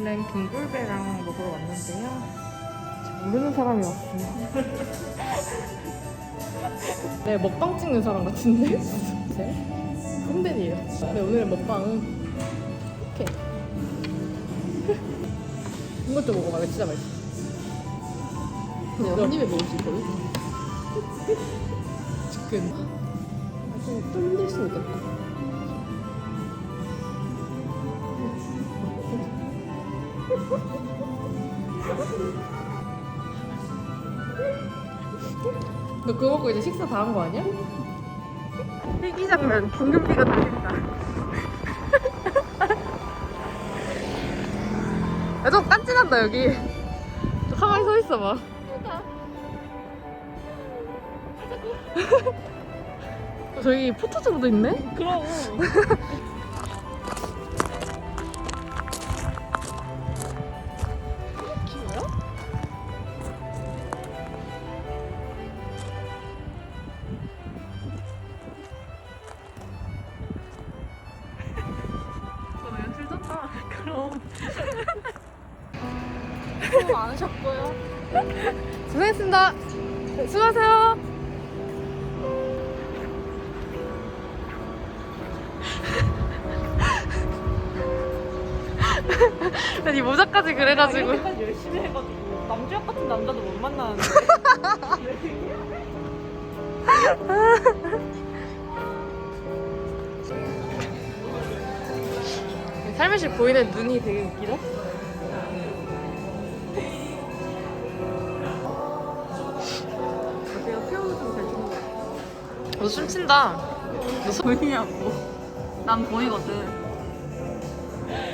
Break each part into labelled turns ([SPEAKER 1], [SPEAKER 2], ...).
[SPEAKER 1] 오늘은 김굴배랑 먹으러 왔는데요. 잘 모르는 사람이 왔어요. 네, 먹방 찍는 사람 같은데? 네? 선배이에요. 네, 오늘의 먹방은 이렇게. 이것도 먹어봐, 진짜 맛있어. 근데 한 입에 먹을 수 있거든? 지금. 아, 좀 힘들 수 있겠다. 너 그거 먹고 이제 식사 다 한 거 아니야? 필기 장면 김금비가 달린다 야좀 깐진한다 여기 좀 가만히 서 있어봐 어, 저기 포토존도 있네?
[SPEAKER 2] 그럼.
[SPEAKER 1] 고생했습니다 수고하세요 아니 모자까지 그래가지고
[SPEAKER 2] 이렇게까지 열심히 해가지고 남주혁 같은 남자도 못 만나는데.
[SPEAKER 1] 살며시 보이는 눈이 되게 웃기다. 너 춤춘다.
[SPEAKER 2] 보이냐고. 난 보이거든.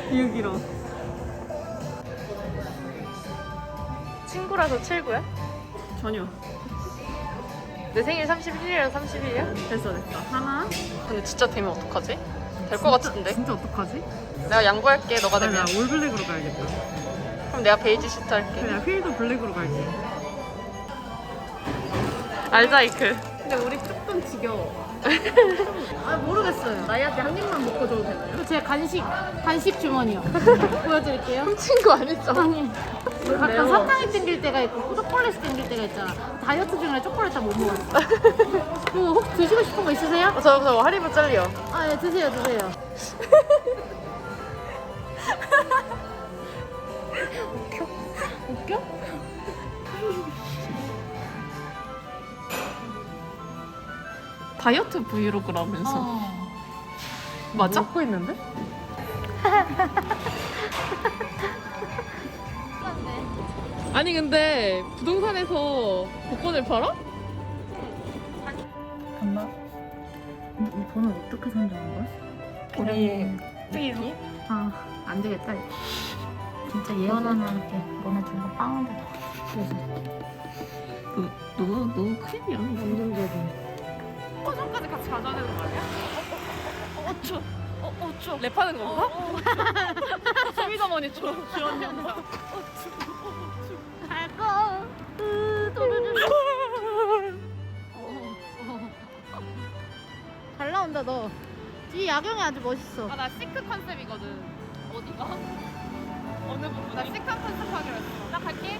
[SPEAKER 2] 비우기로.
[SPEAKER 1] 친구라서 칠구야?
[SPEAKER 2] 전혀.
[SPEAKER 1] 내 생일 31일이라 31이야?
[SPEAKER 2] 됐어, 됐어. 하나.
[SPEAKER 1] 근데 진짜 되면 어떡하지? 될 것 같은데?
[SPEAKER 2] 진짜 어떡하지?
[SPEAKER 1] 내가 양보할게, 너가
[SPEAKER 2] 나
[SPEAKER 1] 되면.
[SPEAKER 2] 올블랙으로 가야겠다.
[SPEAKER 1] 그럼 내가 베이지 시트 할게.
[SPEAKER 2] 그냥 휠도 블랙으로 갈게.
[SPEAKER 1] 알자이크.
[SPEAKER 2] 근데 우리 조 금 지겨워. 아 모르겠어요. 나이한테 한 입만 먹고 줘도 되나요? 제 간식 간식 주머니요. 보여드릴게요.
[SPEAKER 1] 훔친 거 아니죠?
[SPEAKER 2] 아니 가끔
[SPEAKER 1] 매워.
[SPEAKER 2] 사탕이 땡길 때가 있고 초콜릿이 땡길 때가 있잖아. 다이어트 중에 초콜릿 다 못 먹었어. 그혹 드시고 싶은 거 있으세요?
[SPEAKER 1] 어, 저, 저 하리보 잘려.
[SPEAKER 2] 아 예 드세요 드세요. 웃겨? 웃겨?
[SPEAKER 1] 다이어트 브이로그라면서.
[SPEAKER 2] 어.
[SPEAKER 1] 맞아? 먹고 있는데? 아니 근데 부동산에서 복권을 팔아?
[SPEAKER 2] 간다. 이 번호 어떻게 선정한 거야?
[SPEAKER 1] 우리 삐이
[SPEAKER 2] 아, 안 되겠다. 진짜 예언하는한테 너네 둘다 빵을 줘. 그래서. 너, 너, 너 큰일이야. 완전 대박.
[SPEAKER 1] 같이 되는 거 아니야?
[SPEAKER 2] 어, 줘. 어, 어, 줘.
[SPEAKER 1] 랩하는 건가?
[SPEAKER 2] 스미더머니 줘. 주연 영상. 갈 거. 으, 도르르. 잘 나온다, 너. 이 야경이 아주 멋있어.
[SPEAKER 1] 아나 시크 컨셉이거든 어디가? 어느 부분? 나 시크 컨셉 하기로 했어 나 갈게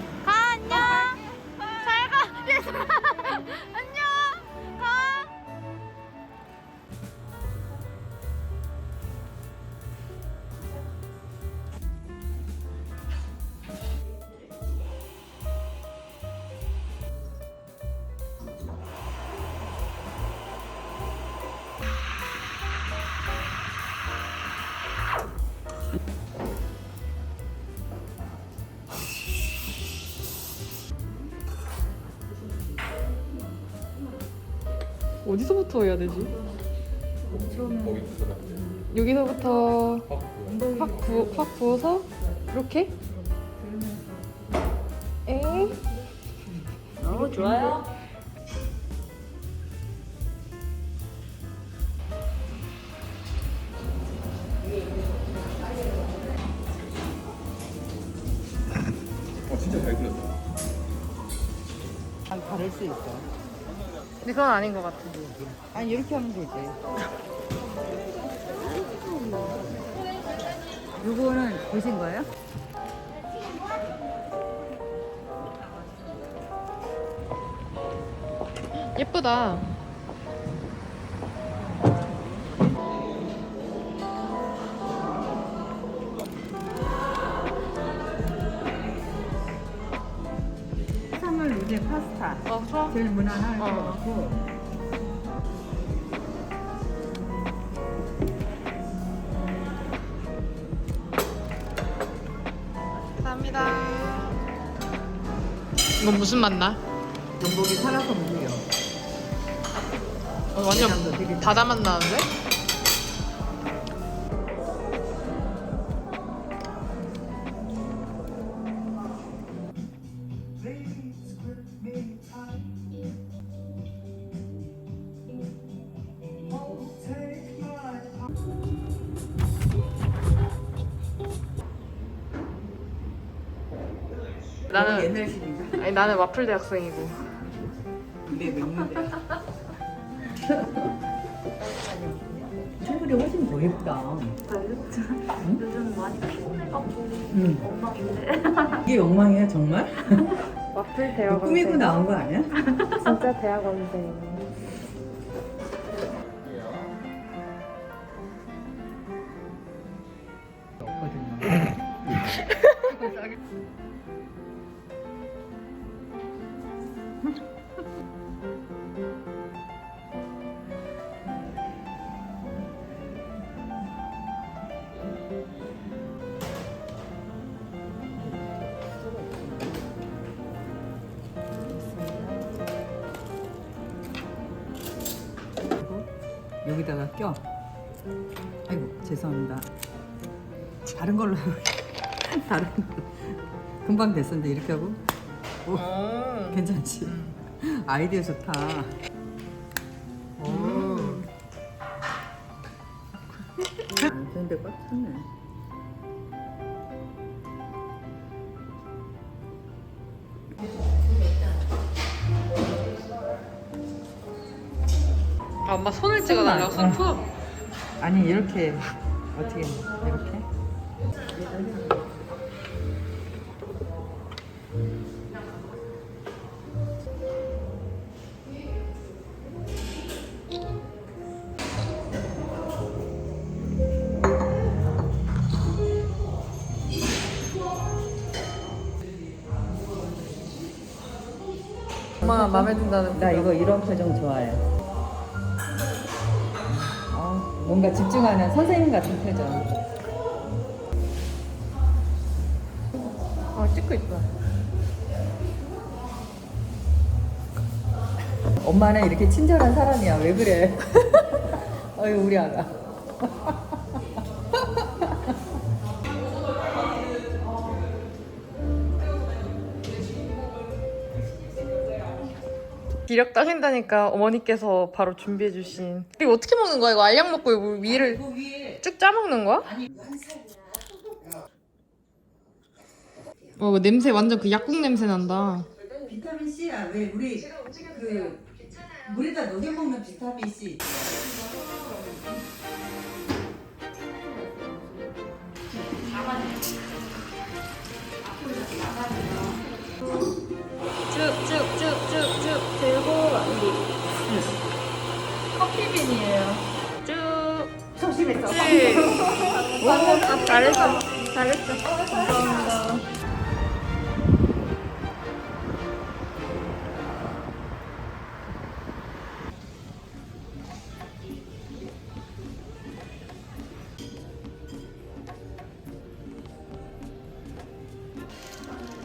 [SPEAKER 1] 어디서부터 해야 되지? 여기서부터 확, 부, 확 부어서 이렇게 엥?
[SPEAKER 2] 어, 좋아요.
[SPEAKER 3] 진짜 잘 그렸다.
[SPEAKER 4] 아니 다를 수 있어.
[SPEAKER 1] 근데 그건 아닌 것 같아.
[SPEAKER 4] 아니 이렇게 하면 되지. 요거는 보신 거예요?
[SPEAKER 1] 예쁘다.
[SPEAKER 4] 로제 파스타
[SPEAKER 1] 어, 좋아.
[SPEAKER 4] 제일 무난한 거
[SPEAKER 1] 어.
[SPEAKER 4] 같고
[SPEAKER 1] 감사합니다. 이건 무슨 맛 나?
[SPEAKER 4] 전복이 살아서 무요
[SPEAKER 1] 어, 완전 바다 맛 나는데? 나는
[SPEAKER 4] 옛날식인가?
[SPEAKER 1] 아니 나는 와플 대학생이고
[SPEAKER 4] 내 맥는데 최근에 훨씬 더 예쁘다
[SPEAKER 2] 요즘 많이 피곤해갖고
[SPEAKER 4] 응.
[SPEAKER 2] 엉망인데.
[SPEAKER 4] 이게 엉망이야 정말?
[SPEAKER 1] 와플
[SPEAKER 4] 너
[SPEAKER 1] 대학원생
[SPEAKER 4] 꾸미고 나온 거 아니야?
[SPEAKER 1] 진짜 대학원생
[SPEAKER 4] 여기다가 껴. 아이고 죄송합니다. 다른 걸로 다른 걸로 금방 됐었는데 이렇게 하고 오, 괜찮지? 아이디어 좋다. 오. 안 되는데 꽉 찼네.
[SPEAKER 1] 아, 엄마 손을 찍어달라고
[SPEAKER 4] 손만,
[SPEAKER 1] 손톱
[SPEAKER 4] 아니 이렇게 어떻게 이렇게?
[SPEAKER 1] 엄마가 마음에 든다는
[SPEAKER 4] 나 이거 이런 표정 좋아해. 어, 뭔가 집중하는 선생님 같은 표정.
[SPEAKER 1] 아 찍고 있다
[SPEAKER 4] 엄마는 이렇게 친절한 사람이야. 왜 그래? 어이 우리 아가.
[SPEAKER 1] 기력 따신다니까 어머니께서 바로 준비해 주신 이거 어떻게 먹는 거야? 이거 알약 먹고 이거 위를 쭉 짜먹는 거야? 어 냄새 완전 그 약국 냄새 난다
[SPEAKER 4] 비타민 C야. 왜 우리 그 물에다 녹여 먹는 비타민 C.
[SPEAKER 2] 쭉쭉쭉쭉쭉 들고 완디. 커피빈이에요. 쭉.
[SPEAKER 1] 조심했어
[SPEAKER 2] 오, 아, 잘했어. 잘했어. 감사합니다.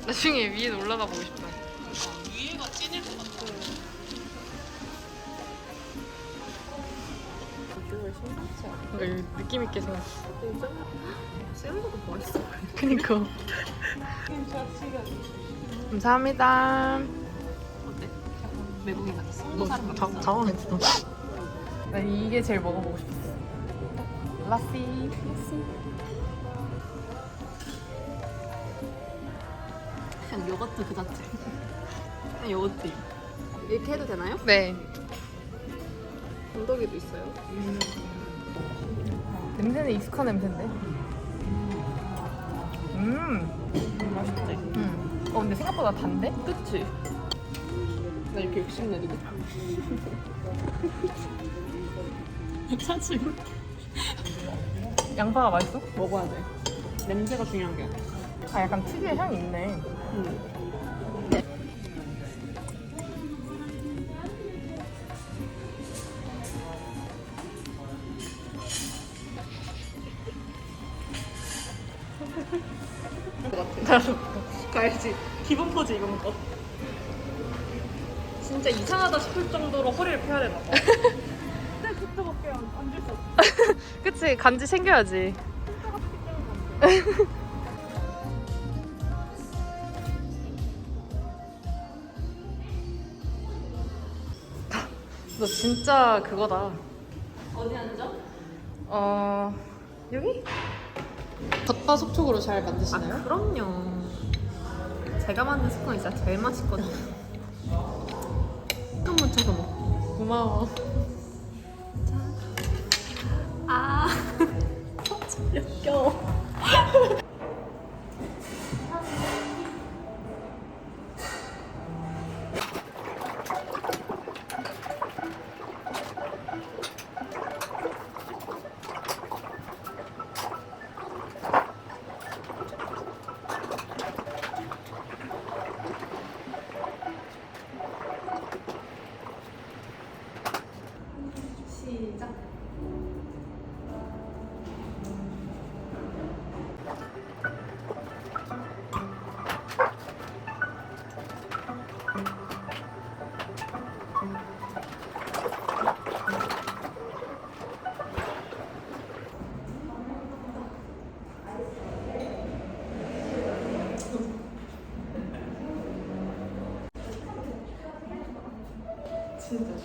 [SPEAKER 1] 나중에 위에 올라가 보고 싶다 심상치 않아 느낌 있게 생겼어 쌤보다 멋있어 그니까 감사합니다
[SPEAKER 2] 어때? 약간 외국인 같았어.
[SPEAKER 1] 너 자- 당황했어 나 이게 제일 먹어보고 싶었어 라씨
[SPEAKER 2] 그냥 요거트 그 자체. 그냥 요거트. 이렇게 해도 되나요?
[SPEAKER 1] 네
[SPEAKER 2] 건더기도 있어요.
[SPEAKER 1] 냄새는 익숙한 냄새인데 음
[SPEAKER 2] 맛있지?
[SPEAKER 1] 음. 어 근데 생각보다 단데?
[SPEAKER 2] 그치?
[SPEAKER 1] 나 이렇게 욕심내리게.
[SPEAKER 2] 사실
[SPEAKER 1] 양파가 맛있어?
[SPEAKER 2] 먹어야 돼. 냄새가 중요한 게.
[SPEAKER 1] 아 약간 특유의 향이 있네. 나 진짜 이상하다 싶을 정도로 허리를 펴야 되나 봐. 네, 그때밖에 앉을 수 없어. 그치, 간지 챙겨야지. 너 진짜 그거다.
[SPEAKER 2] 어디 앉아?
[SPEAKER 1] 어, 여기? 겉바 속촉으로 잘 만드시나요?
[SPEAKER 2] 아, 그럼요. 제가 만든 스콘이 진짜 제일 맛있거든요. 조금 묻혀서 먹고.
[SPEAKER 1] 고마워.
[SPEAKER 2] 아, 역겨워.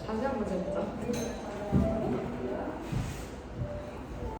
[SPEAKER 1] 다시 한번 재밌자.